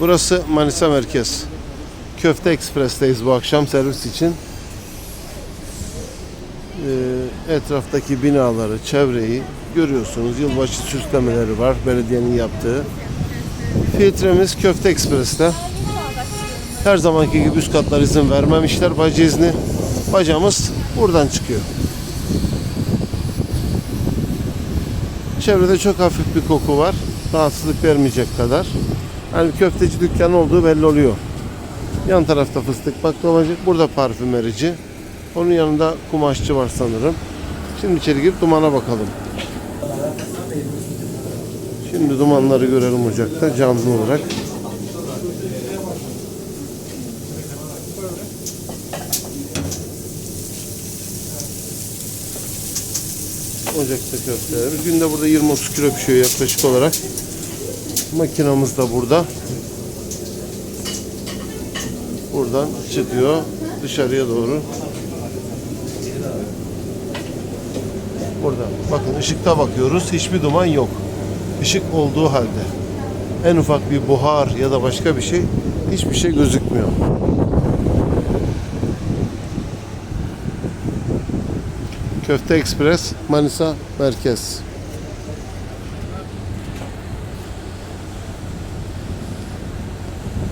Burası Manisa Merkez. Köfte Ekspres'teyiz bu akşam servis için. Ee, etraftaki binaları, çevreyi görüyorsunuz. Yılbaşı süslemeleri var belediyenin yaptığı. Filtremiz Köfte Ekspres'te. Her zamanki gibi üst katlar izin vermemişler bacı izni. Bacamız buradan çıkıyor. Çevrede çok hafif bir koku var. Rahatsızlık vermeyecek kadar. Yani köfteci dükkanı olduğu belli oluyor. Yan tarafta fıstık baklavacı, burada parfümerici. Onun yanında kumaşçı var sanırım. Şimdi içeri girip dumana bakalım. Şimdi dumanları görelim ocakta canlı olarak. Ocakta köftelerimiz. Günde burada 20-30 kilo pişiyor yaklaşık olarak. Makinamız da burada. Buradan çıkıyor dışarıya doğru. Burada. Bakın ışıkta bakıyoruz. Hiçbir duman yok. Işık olduğu halde. En ufak bir buhar ya da başka bir şey hiçbir şey gözükmüyor. Köfte Ekspres Manisa Merkez.